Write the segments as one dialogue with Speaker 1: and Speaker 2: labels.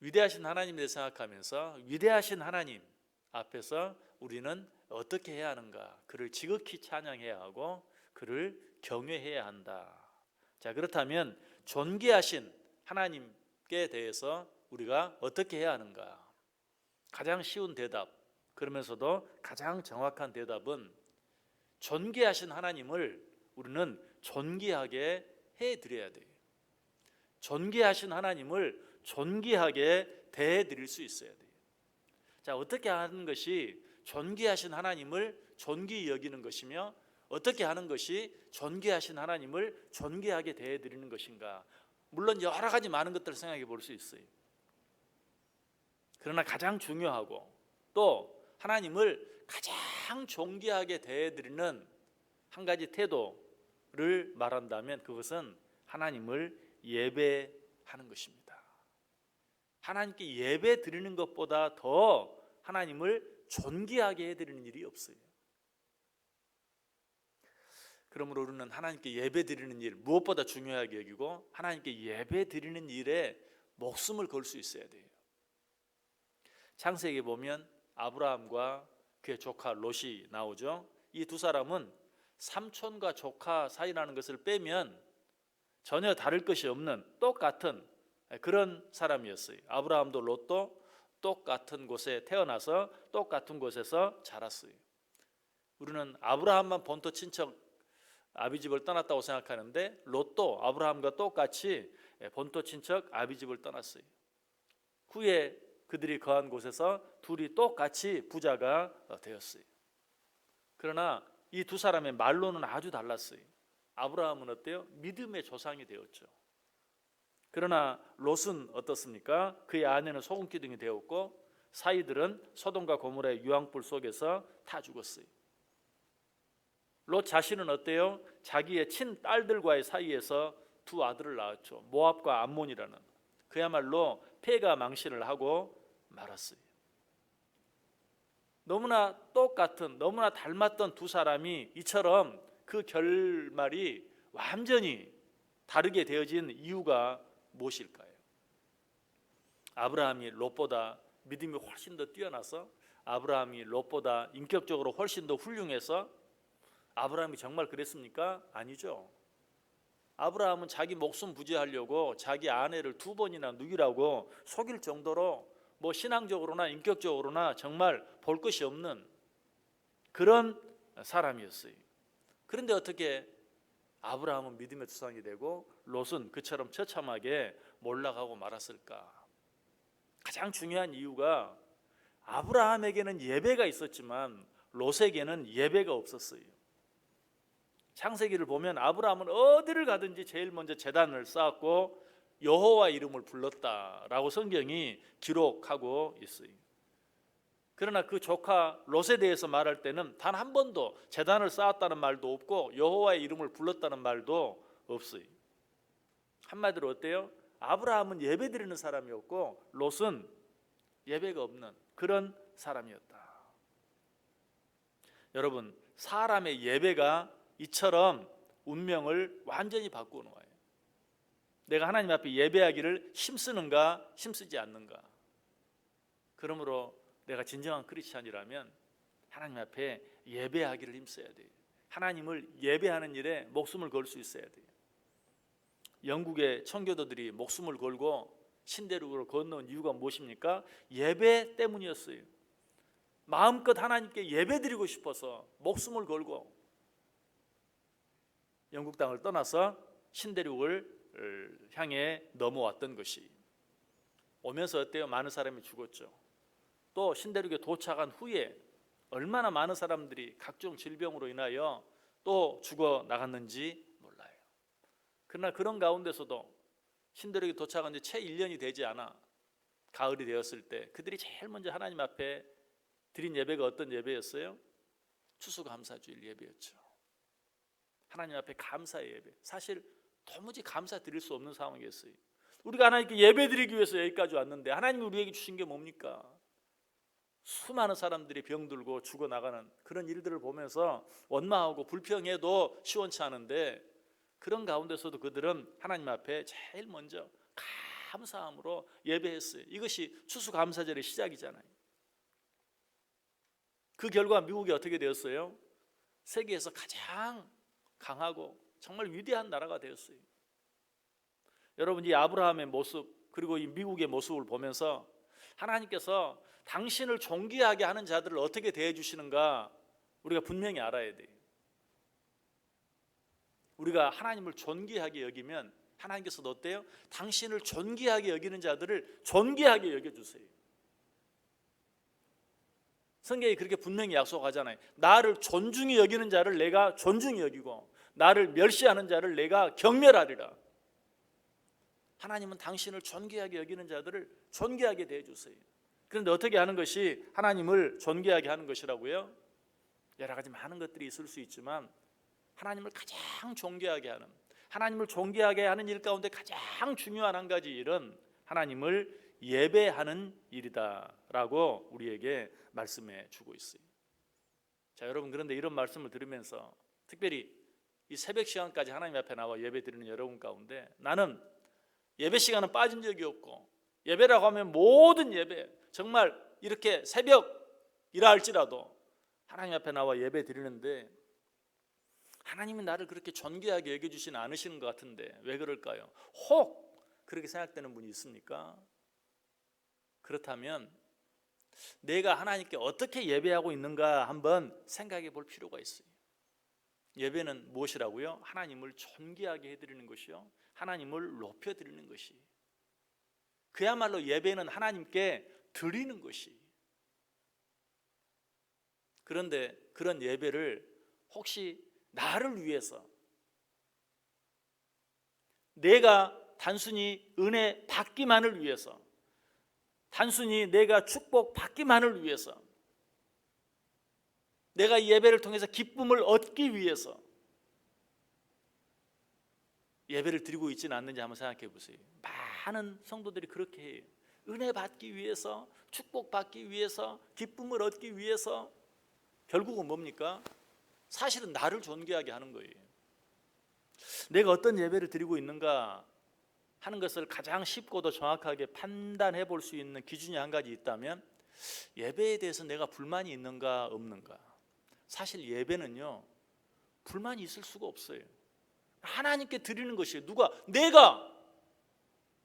Speaker 1: 위대하신 하나님을 생각하면서 위대하신 하나님 앞에서 우리는 어떻게 해야 하는가? 그를 지극히 찬양해야 하고 그를 경외해야 한다. 자, 그렇다면 존귀하신 하나님께 대해서 우리가 어떻게 해야 하는가? 가장 쉬운 대답, 그러면서도 가장 정확한 대답은 존귀하신 하나님을 우리는 존귀하게 해 드려야 돼요. 존귀하신 하나님을 존귀하게 대해 드릴 수 있어야 돼요. 자, 어떻게 하는 것이 존귀하신 하나님을 존귀히 여기는 것이며 어떻게 하는 것이 존귀하신 하나님을 존귀하게 대해 드리는 것인가? 물론 여러 가지 많은 것들을 생각해 볼 수 있어요. 그러나 가장 중요하고 또 하나님을 가장 존귀하게 대해 드리는 한 가지 태도를 말한다면 그것은 하나님을 예배하는 것입니다. 하나님께 예배 드리는 것보다 더 하나님을 존귀하게 해 드리는 일이 없어요. 그러므로 우리는 하나님께 예배 드리는 일 무엇보다 중요하게 여기고 하나님께 예배 드리는 일에 목숨을 걸 수 있어야 돼요. 창세기에 보면 아브라함과 그의 조카 롯이 나오죠. 이 두 사람은 삼촌과 조카 사이라는 것을 빼면 전혀 다를 것이 없는 똑같은 그런 사람이었어요. 아브라함도 롯도 똑같은 곳에 태어나서 똑같은 곳에서 자랐어요. 우리는 아브라함만 본토 친척 아비집을 떠났다고 생각하는데 롯도 아브라함과 똑같이 본토 친척 아비집을 떠났어요. 후에 그들이 거한 곳에서 둘이 똑같이 부자가 되었어요. 그러나 이 두 사람의 말로는 아주 달랐어요. 아브라함은 어때요? 믿음의 조상이 되었죠. 그러나 롯은 어떻습니까? 그의 아내는 소금 기둥이 되었고 사이들은 소돔과 고모라의 유황불 속에서 다 죽었어요. 롯 자신은 어때요? 자기의 친 딸들과의 사이에서 두 아들을 낳았죠. 모압과 암몬이라는 그야말로 폐가 망신을 하고 말았어요. 너무나 똑같은 너무나 닮았던 두 사람이 이처럼 그 결말이 완전히 다르게 되어진 이유가 무엇일까요? 아브라함이 롯보다 믿음이 훨씬 더 뛰어나서 아브라함이 롯보다 인격적으로 훨씬 더 훌륭해서 아브라함이 정말 그랬습니까? 아니죠. 아브라함은 자기 목숨 부지하려고 자기 아내를 두 번이나 누기라고 속일 정도로 뭐 신앙적으로나 인격적으로나 정말 볼 것이 없는 그런 사람이었어요. 그런데 어떻게 아브라함은 믿음의 투상이 되고 롯은 그처럼 처참하게 몰락하고 말았을까? 가장 중요한 이유가 아브라함에게는 예배가 있었지만 롯에게는 예배가 없었어요. 창세기를 보면 아브라함은 어디를 가든지 제일 먼저 제단을 쌓았고 여호와 이름을 불렀다라고 성경이 기록하고 있어요. 그러나 그 조카 롯에 대해서 말할 때는 단 한 번도 제단을 쌓았다는 말도 없고 여호와의 이름을 불렀다는 말도 없어요. 한마디로 어때요? 아브라함은 예배드리는 사람이었고 롯은 예배가 없는 그런 사람이었다. 여러분, 사람의 예배가 이처럼 운명을 완전히 바꾸는 거예요. 내가 하나님 앞에 예배하기를 힘쓰는가 힘쓰지 않는가. 그러므로 내가 진정한 크리스찬이라면 하나님 앞에 예배하기를 힘써야 돼요. 하나님을 예배하는 일에 목숨을 걸 수 있어야 돼요. 영국의 청교도들이 목숨을 걸고 신대륙으로 건너온 이유가 무엇입니까? 예배 때문이었어요. 마음껏 하나님께 예배드리고 싶어서 목숨을 걸고 영국 땅을 떠나서 신대륙을 향해 넘어왔던 것이 오면서 어때요? 많은 사람이 죽었죠. 또 신대륙에 도착한 후에 얼마나 많은 사람들이 각종 질병으로 인하여 또 죽어 나갔는지 몰라요. 그러나 그런 가운데서도 신대륙에 도착한 지 채 1년이 되지 않아 가을이 되었을 때 그들이 제일 먼저 하나님 앞에 드린 예배가 어떤 예배였어요? 추수감사주일 예배였죠. 하나님 앞에 감사의 예배. 사실 도무지 감사 드릴 수 없는 상황이었어요. 우리가 하나님께 예배 드리기 위해서 여기까지 왔는데 하나님이 우리에게 주신 게 뭡니까? 수많은 사람들이 병들고 죽어나가는 그런 일들을 보면서 원망하고 불평해도 시원치 않은데 그런 가운데서도 그들은 하나님 앞에 제일 먼저 감사함으로 예배했어요. 이것이 추수감사절의 시작이잖아요. 그 결과 미국이 어떻게 되었어요? 세계에서 가장 강하고 정말 위대한 나라가 되었어요. 여러분 이 아브라함의 모습 그리고 이 미국의 모습을 보면서 하나님께서 당신을 존귀하게 하는 자들을 어떻게 대해 주시는가 우리가 분명히 알아야 돼요. 우리가 하나님을 존귀하게 여기면 하나님께서 어때요? 당신을 존귀하게 여기는 자들을 존귀하게 여겨 주세요. 성경이 그렇게 분명히 약속하잖아요. 나를 존중히 여기는 자를 내가 존중히 여기고 나를 멸시하는 자를 내가 경멸하리라. 하나님은 당신을 존귀하게 여기는 자들을 존귀하게 대해 주세요. 그런데 어떻게 하는 것이 하나님을 존귀하게 하는 것이라고요? 여러 가지 많은 것들이 있을 수 있지만 하나님을 가장 존귀하게 하는 하나님을 존귀하게 하는 일 가운데 가장 중요한 한 가지 일은 하나님을 예배하는 일이다라고 우리에게 말씀해 주고 있어요. 자, 여러분 그런데 이런 말씀을 들으면서 특별히 이 새벽 시간까지 하나님 앞에 나와 예배 드리는 여러분 가운데 나는 예배 시간은 빠진 적이 없고 예배라고 하면 모든 예배 정말 이렇게 새벽이라 할지라도 하나님 앞에 나와 예배 드리는데 하나님이 나를 그렇게 존귀하게 여겨주시는 않으시는 것 같은데 왜 그럴까요? 혹 그렇게 생각되는 분이 있습니까? 그렇다면 내가 하나님께 어떻게 예배하고 있는가 한번 생각해 볼 필요가 있어요. 예배는 무엇이라고요? 하나님을 존귀하게 해드리는 것이요. 하나님을 높여드리는 것이. 그야말로 예배는 하나님께 드리는 것이. 그런데 그런 예배를 혹시 나를 위해서 내가 단순히 은혜 받기만을 위해서 단순히 내가 축복 받기만을 위해서 내가 예배를 통해서 기쁨을 얻기 위해서 예배를 드리고 있지는 않는지 한번 생각해 보세요. 많은 성도들이 그렇게 해요. 은혜 받기 위해서, 축복 받기 위해서, 기쁨을 얻기 위해서 결국은 뭡니까? 사실은 나를 존귀하게 하는 거예요. 내가 어떤 예배를 드리고 있는가 하는 것을 가장 쉽고도 정확하게 판단해 볼 수 있는 기준이 한 가지 있다면 예배에 대해서 내가 불만이 있는가 없는가. 사실 예배는요 불만이 있을 수가 없어요. 하나님께 드리는 것이에요. 누가 내가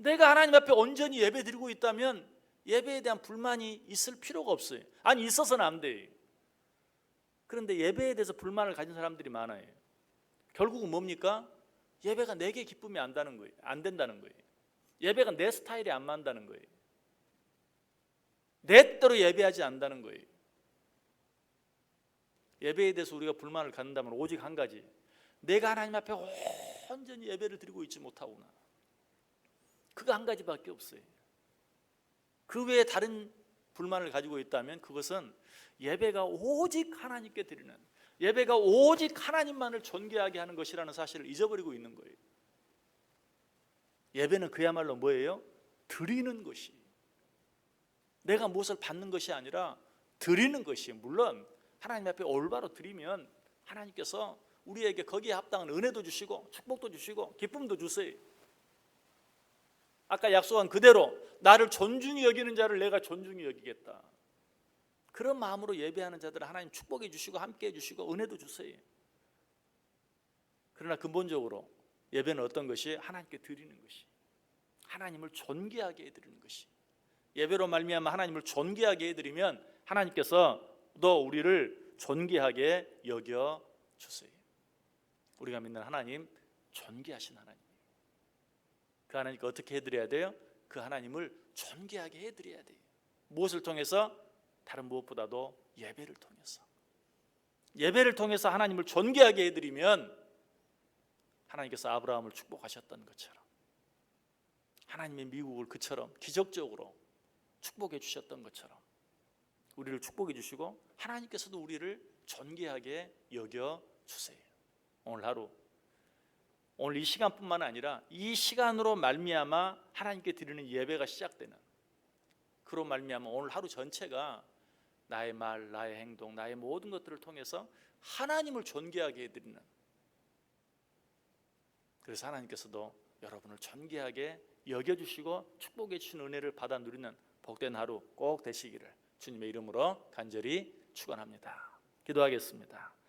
Speaker 1: 내가 하나님 앞에 온전히 예배 드리고 있다면 예배에 대한 불만이 있을 필요가 없어요. 아니 있어서는 안 돼요. 그런데 예배에 대해서 불만을 가진 사람들이 많아요. 결국은 뭡니까? 예배가 내게 기쁨이 안 다는 거예요. 안 된다는 거예요. 예배가 내 스타일이 안 맞다는 거예요. 내 뜻대로 예배하지 않는다는 거예요. 예배에 대해서 우리가 불만을 갖는다면 오직 한 가지. 내가 하나님 앞에 온전히 예배를 드리고 있지 못하구나. 그거 한 가지밖에 없어요. 그 외에 다른 불만을 가지고 있다면 그것은 예배가 오직 하나님께 드리는 예배가 오직 하나님만을 존귀하게 하는 것이라는 사실을 잊어버리고 있는 거예요. 예배는 그야말로 뭐예요? 드리는 것이. 내가 무엇을 받는 것이 아니라 드리는 것이 물론 하나님 앞에 올바로 드리면 하나님께서 우리에게 거기에 합당한 은혜도 주시고 축복도 주시고 기쁨도 주세요. 아까 약속한 그대로 나를 존중히 여기는 자를 내가 존중히 여기겠다. 그런 마음으로 예배하는 자들 하나님 축복해 주시고 함께 해 주시고 은혜도 주세요. 그러나 근본적으로 예배는 어떤 것이 하나님께 드리는 것이 하나님을 존귀하게 해 드리는 것이 예배로 말미암아 하나님을 존귀하게 해 드리면 하나님께서 또 우리를 존귀하게 여겨 주세요. 우리가 믿는 하나님 존귀하신 하나님. 그 하나님께 어떻게 해 드려야 돼요? 그 하나님을 존귀하게 해 드려야 돼요. 무엇을 통해서 다른 무엇보다도 예배를 통해서 예배를 통해서 하나님을 존귀하게 해드리면 하나님께서 아브라함을 축복하셨던 것처럼 하나님의 미국을 그처럼 기적적으로 축복해 주셨던 것처럼 우리를 축복해 주시고 하나님께서도 우리를 존귀하게 여겨 주세요. 오늘 하루 오늘 이 시간뿐만 아니라 이 시간으로 말미암아 하나님께 드리는 예배가 시작되는 그로 말미암아 오늘 하루 전체가 나의 말, 나의 행동, 나의 모든 것들을 통해서 하나님을 존귀하게 해드리는 그래서 하나님께서도 여러분을 존귀하게 여겨주시고 축복해 주신 은혜를 받아 누리는 복된 하루 꼭 되시기를 주님의 이름으로 간절히 축원합니다. 기도하겠습니다.